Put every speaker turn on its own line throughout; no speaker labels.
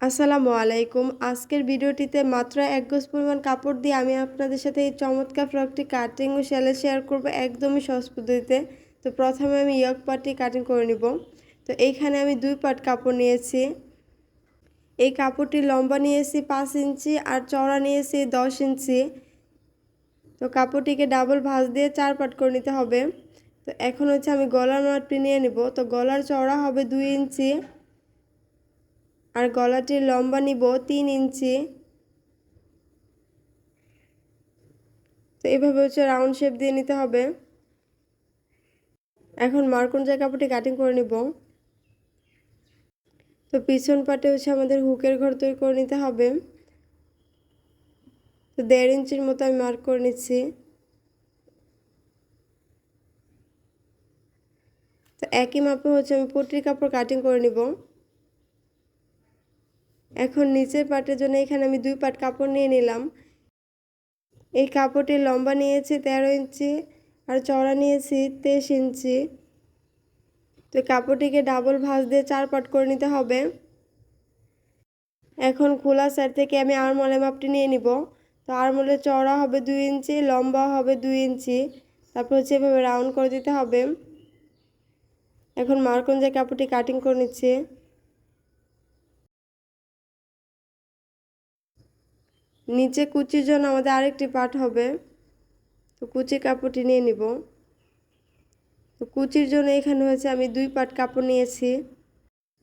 আসসালামু আলাইকুম। আজকের ভিডিওটিতে মাত্র এক গজ পরিমাণ কাপড় দিয়ে আমি আপনাদের সাথে এই চমৎকার ফ্রকটি কাটিং ও সেলে শেয়ার করব একদমই সহজ পদ্ধতিতে। তো প্রথমে আমি ইয়ক পার্টটি কাটিং করে নিব। তো এইখানে আমি দুই পাট কাপড় নিয়েছি। এই কাপড়টি লম্বা নিয়েছি পাঁচ ইঞ্চি আর চওড়া নিয়েছি দশ ইঞ্চি। তো কাপড়টিকে ডাবল ভাঁজ দিয়ে চার পাট করে নিতে হবে। তো এখন হচ্ছে আমি গলার মাপটি নিয়ে নিব। তো গলার চওড়া হবে দুই ইঞ্চি। আর গলাটির লম্বা নিব তিন ইঞ্চি। তো এইভাবে হচ্ছে রাউন্ড শেপ দিয়ে নিতে হবে। এখন মার্কুঞ্জার কাপড়টি কাটিং করে নিব। তো পিছন পাটে হচ্ছে আমাদের হুকের ঘর তৈরি করে নিতে হবে। তো দেড় ইঞ্চির মতো আমি মার্ক করে নিচ্ছি। তো একই মাপে হচ্ছে আমি পট্টির কাপড় কাটিং করে নিব। এখন নিচের পাটের জন্য এখানে আমি দুই পাট কাপড় নিয়ে নিলাম। এই কাপড়টির লম্বা নিয়েছি, তেরো ইঞ্চি, আর চড়া নিয়েছি তেইশ ইঞ্চি। তো কাপড়টিকে ডাবল ভাঁজ দিয়ে চার পাট করে নিতে হবে। এখন খোলা সাইড থেকে আমি আরমলের মাপটি নিয়ে নিব। তো আরমলের চড়া হবে দুই ইঞ্চি, লম্বা হবে দুই ইঞ্চি। তারপর হচ্ছে এভাবে রাউন্ড করে দিতে হবে। এখন মার্কন যে কাপড়টি কাটিং করে নিচ্ছে। নিচে কুচির জন্য আমাদের আরেকটি পাট হবে। তো কুচি কাপড়টি নিয়ে নিব। তো কুচির জন্য এখানে হয়েছে আমি দুই পাট কাপড় নিয়েছি।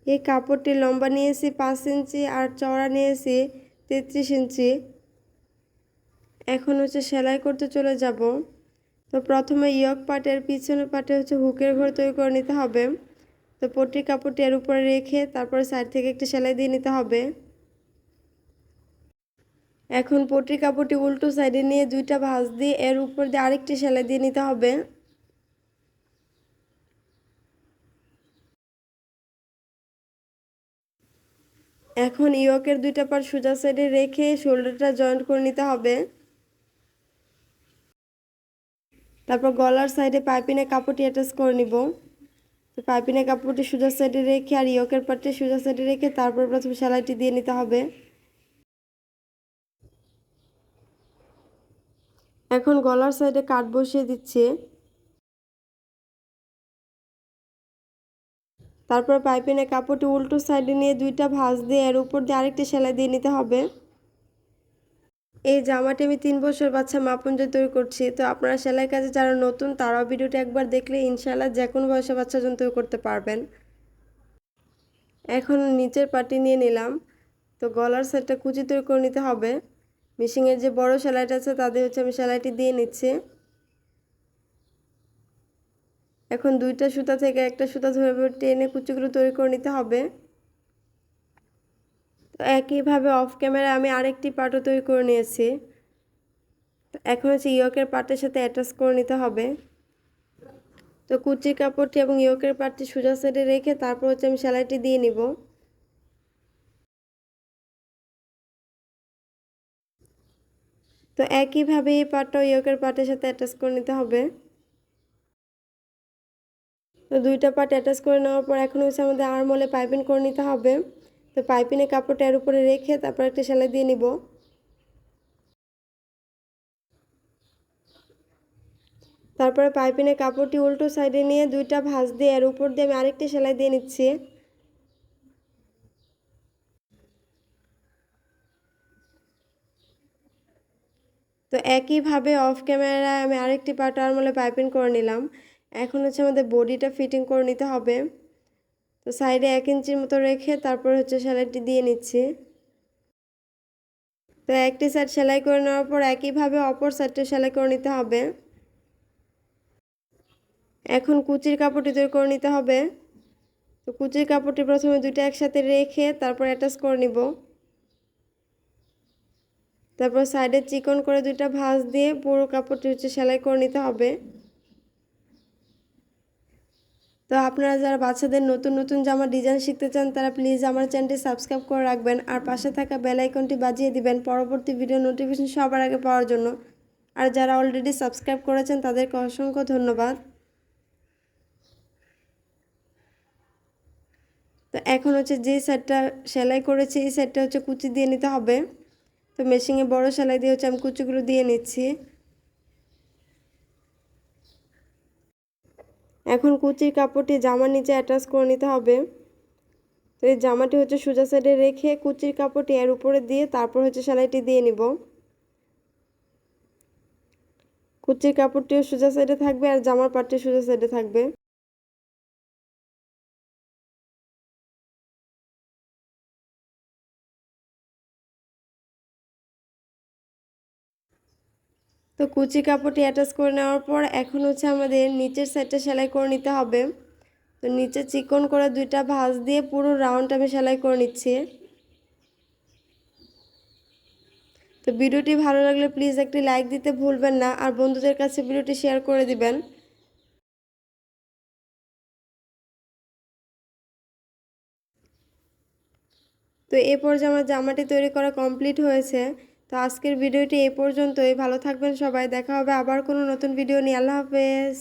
এই কাপড়টি লম্বা নিয়েছি, পাঁচ ইঞ্চি আর চওড়া নিয়েছি, তেত্রিশ ইঞ্চি। এখন হচ্ছে সেলাই করতে চলে যাব। তো প্রথমে ইয়ক পাটের, পিছনের পাটে হচ্ছে হুকের ঘর তৈরি করে নিতে হবে। তো পট্টির কাপড়টি এর উপরে রেখে তারপরে সাইড থেকে একটি সেলাই দিয়ে নিতে হবে। এখন পট্রি কাপড়টি উল্টো সাইডে নিয়ে দুইটা ভাঁজ দিয়ে এর উপর দিয়ে আরেকটি সেলাই দিয়ে নিতে হবে। এখন ইয়কের দুইটা পার সোজা সাইডে রেখে শোল্ডারটা জয়েন্ট করে নিতে হবে। তারপর গলার সাইডে পাইপিনের কাপড়টি অ্যাটাচ করে নিব। তো পাইপিনের কাপড়টি সোজা সাইডে রেখে আর ইয়কের পাটটি সোজা সাইডে রেখে তারপর প্রথমে সেলাইটি দিয়ে নিতে হবে। এখন গলার সাইডে কাট বসিয়ে দিচ্ছি। তারপর পাইপিনে কাপড়টি উল্টো সাইডে নিয়ে দুইটা ভাঁজ দিয়ে এর উপর দিয়ে আরেকটি সেলাই দিয়ে নিতে হবে। এই জামাটি আমি তিন বছর বাচ্চা মাপঞ্জ তৈরি করছি। তো আপনারা সেলাই কাজে যারা নতুন, তারাও ভিডিওটি একবার দেখলে ইনশাল্লাহ যে কোনো বয়সে বাচ্চার জন্য তৈরি করতে পারবেন। এখন নিচের পাটি নিয়ে নিলাম। তো গলার সাইডটা কুচি তৈরি করে নিতে হবে। মিশিংয়ের যে বড় সেলাইটা আছে তাদের হচ্ছে আমি সেলাইটি দিয়ে নিচ্ছি। এখন দুইটা সুতা থেকে একটা সুতা ধরে টেনে কুচিগুলো তৈরি করে নিতে হবে। তো একইভাবে অফ ক্যামেরা আমি আরেকটি পাটও তৈরি করে নিয়েছি। এখন হচ্ছে ইয়কের পাটের সাথে অ্যাটাচ করে নিতে হবে। তো কুচির কাপড়টি এবং ইয়কের পাটটি সোজা সাইডে রেখে তারপর হচ্ছে আমি সেলাইটি দিয়ে নিব। তো একইভাবে এই পাটটাও ইয়কের পাটের সাথে অ্যাটাচ করে নিতে হবে। তো দুইটা পার্ট অ্যাটাচ করে নেওয়ার পর এখন হচ্ছে আমাদের আরমলে পাইপিং করে নিতে হবে। তো পাইপিনে কাপড়টা এর উপরে রেখে তারপর একটা সেলাই দিয়ে নিব। তারপরে পাইপিনের কাপড়টি উল্টো সাইডে নিয়ে দুইটা ভাঁজ দিয়ে এর উপর দিয়ে আমি আরেকটি সেলাই দিয়ে নিচ্ছি। তো একইভাবে অফ ক্যামেরায় আমি আরেকটি পার্ট আরমলে পাইপিং করে নিলাম। এখন হচ্ছে আমাদের বডিটা ফিটিং করে নিতে হবে। তো সাইডে এক ইঞ্চির মতো রেখে তারপর হচ্ছে সেলাইটি দিয়ে নিচ্ছি। তো একটি সাইড সেলাই করে নেওয়ার পর একইভাবে অপর সাইডটা সেলাই করে নিতে হবে। এখন কুচির কাপড়টি তৈরি করে নিতে হবে। তো কুচির কাপড়টি প্রথমে দুইটা একসাথে রেখে তারপর অ্যাটাচ করে নিব। তারপর সাইডে চিকন করে দুইটা ভাঁজ দিয়ে পুরো কাপড়টি হচ্ছে সেলাই করে নিতে হবে। তো আপনারা যারা বাচ্চাদের নতুন নতুন জামা ডিজাইন শিখতে চান, তারা প্লিজ আমার চ্যানেলটি সাবস্ক্রাইব করে রাখবেন আর পাশে থাকা বেল আইকনটি বাজিয়ে দিবেন পরবর্তী ভিডিও নোটিফিকেশন সবার আগে পাওয়ার জন্য। আর যারা অলরেডি সাবস্ক্রাইব করেছেন, তাদেরকে অসংখ্য ধন্যবাদ। তো এখন হচ্ছে যে সাইডটা সেলাই করেছি, এই সাইডটা হচ্ছে কুচি দিয়ে নিতে হবে। তো মেশিনে বড় সেলাই দিয়ে হচ্ছে আমি কুচিগুলো দিয়ে নিচ্ছি। এখন কুচির কাপড়টি জামার নিচে অ্যাটাচ করে নিতে হবে। তো এই জামাটি হচ্ছে সোজা সাইডে রেখে কুচির কাপড়টি এর উপরে দিয়ে তারপর হচ্ছে সেলাইটি দিয়ে নিব। কুচির কাপড়টিও সোজা সাইডে থাকবে আর জামার পাটটি সোজা সাইডে থাকবে। তো কুচি কাপড়টি অ্যাটাচ করে নেওয়ার পর এখন হচ্ছে আমাদের নিচের সাইডটা সেলাই করে নিতে হবে। তো নিচে চিকন করে দুইটা ভাঁজ দিয়ে পুরো রাউন্ড আমি সেলাই করে নিচ্ছি। তো ভিডিওটি ভালো লাগলে প্লিজ একটি লাইক দিতে ভুলবেন না আর বন্ধুদের কাছে ভিডিওটি শেয়ার করে দিবেন। তো এ পর্যায়ে আমার জামাটি তৈরি করা কমপ্লিট হয়েছে। তো আজকের ভিডিওটি এ পর্যন্তই। ভালো থাকবেন সবাই। দেখা হবে আবার কোনো নতুন ভিডিও নিয়ে। আল্লাহ হাফেজ।